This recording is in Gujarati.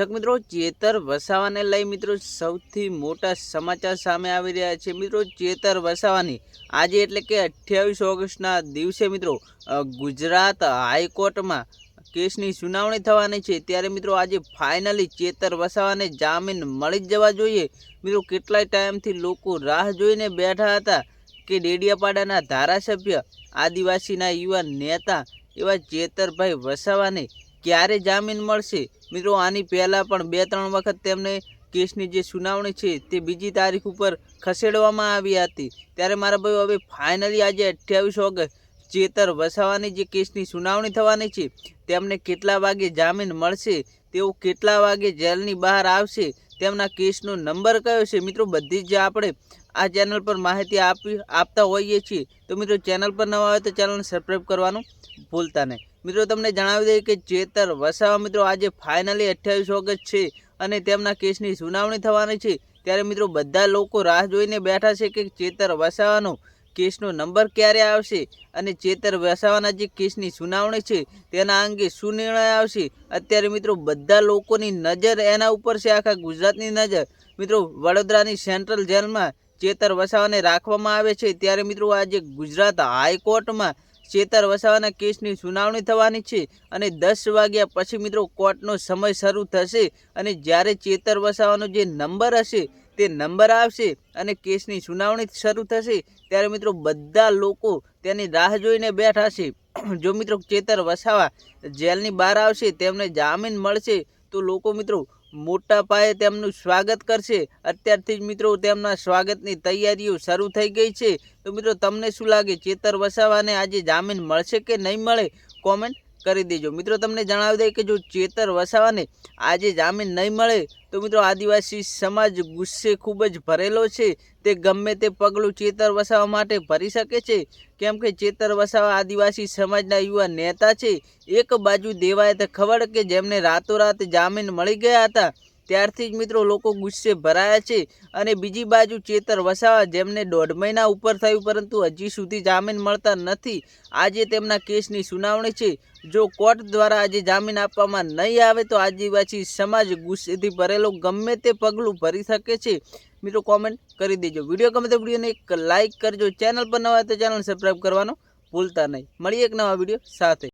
દર્શક મિત્રો, ચેતર વસાવાને લઈ મિત્રો સૌથી મોટા સમાચાર સામે આવી રહ્યા છે. મિત્રો, ચેતર વસાવાની આજે એટલે કે અઠ્યાવીસ ઓગસ્ટના દિવસે મિત્રો ગુજરાત હાઈકોર્ટમાં કેસની સુનાવણી થવાની છે. ત્યારે મિત્રો આજે ફાઇનલી ચેતર વસાવાને જામીન મળી જ જવા જોઈએ. મિત્રો, કેટલાય ટાઈમથી લોકો રાહ જોઈને બેઠા હતા કે ડેડિયાપાડાના ધારાસભ્ય આદિવાસીના યુવા નેતા એવા ચેતરભાઈ વસાવાને ક્યારે જામીન મળશે? મિત્રો, આની પહેલાં પણ બે ત્રણ વખત તેમને કેસની જે સુનાવણી છે તે બીજી તારીખ ઉપર ખસેડવામાં આવી હતી. ત્યારે મારા ભાઈઓ, હવે ફાઇનલી આજે અઠ્યાવીસ ઓગસ્ટ, ચેતર વસાવાની જે કેસની સુનાવણી થવાની છે, તેમને કેટલા વાગે જામીન મળશે? તેઓ કેટલા વાગે જેલની બહાર આવશે? તેમના કેસનો નંબર કયો છે? મિત્રો, બધી જ આપણે આ ચેનલ પર માહિતી આપી આપતા હોઈએ છીએ. તો મિત્રો, ચેનલ પર નવા હોય તો ચેનલને સબસ્ક્રાઈબ કરવાનું ભૂલતા નહીં. મિત્રો, તમને જણાવી દઈએ કે ચેતર વસાવા મિત્રો આજે ફાઇનલી અઠ્યાવીસ ઓગસ્ટ છે અને તેમના કેસની સુનાવણી થવાની છે. ત્યારે મિત્રો, બધા લોકો રાહ જોઈને બેઠા છે કે ચેતર વસાવાનો કેસનો નંબર ક્યારે આવશે અને ચેતર વસાવાના જે કેસની સુનાવણી છે તેના અંગે શું નિર્ણય આવશે? અત્યારે મિત્રો, બધા લોકોની નજર એના ઉપર છે, આખા ગુજરાતની નજર. મિત્રો, વડોદરાની સેન્ટ્રલ જેલમાં ચેતર વસાવાને રાખવામાં આવે છે. ત્યારે મિત્રો, આજે ગુજરાત હાઈકોર્ટમાં ચેતર વસાવાના કેસની સુનાવણી થવાની છે અને દસ વાગ્યા પછી મિત્રો કોર્ટનો સમય શરૂ થશે અને જ્યારે ચેતર વસાવાનો જે નંબર હશે તે નંબર આવશે અને કેસની સુનાવણી શરૂ થશે ત્યારે મિત્રો બધા લોકો તેની રાહ જોઈને બેઠા છે જો મિત્રો ચેતર વસાવા જેલની બહાર આવશે, તેમને જામીન મળશે, તો લોકો મિત્રો મોટા પાયે તેમનું સ્વાગત કરશે. અત્યારથી જ મિત્રો તેમના સ્વાગતની તૈયારીઓ શરૂ થઈ ગઈ છે. તો મિત્રો, તમને શું લાગે? ચેતર વસાવાને આજે જામીન મળશે કે નહીં મળે? કોમેન્ટ કરી દેજો. મિત્રો, તમને જણાવી દઈએ કે જો ચેતર વસાવાને આજે જામીન નહીં મળે, તો મિત્રો, આદિવાસી સમાજ ગુસ્સે ખૂબ જ ભરેલો છે. તે ગમે તે પગલું ચેતર વસાવા માટે ભરી શકે છે. કેમ કે ચેતર વસાવા આદિવાસી સમાજના યુવા નેતા છે. એક બાજુ દેવાયત ખબર કે જેમને રાતોરાત જામીન મળી ગયા હતા ત્યારથી જ મિત્રો લોકો ગુસ્સે ભરાયા છે અને બીજી બાજુ ચેતર વસાવા જેમને દોઢ મહિના ઉપર થયું પરંતુ હજી સુધી જામીન મળતા નથી. આજે તેમના કેસની સુનાવણી છે. જો કોર્ટ દ્વારા આજે જામીન આપવામાં નહીં આવે તો આદિવાસી સમાજ ગુસ્સેથી ભરેલો ગમે તે પગલું ભરી શકે છે. મિત્રો કોમેન્ટ કરી દેજો. વીડિયો ગમે તો વિડીયોને એક લાઇક કરજો. ચેનલ પર નવા તો ચેનલ સબસ્ક્રાઈબ કરવાનો ભૂલતા નહીં. મળીએ એક નવા વીડિયો સાથે.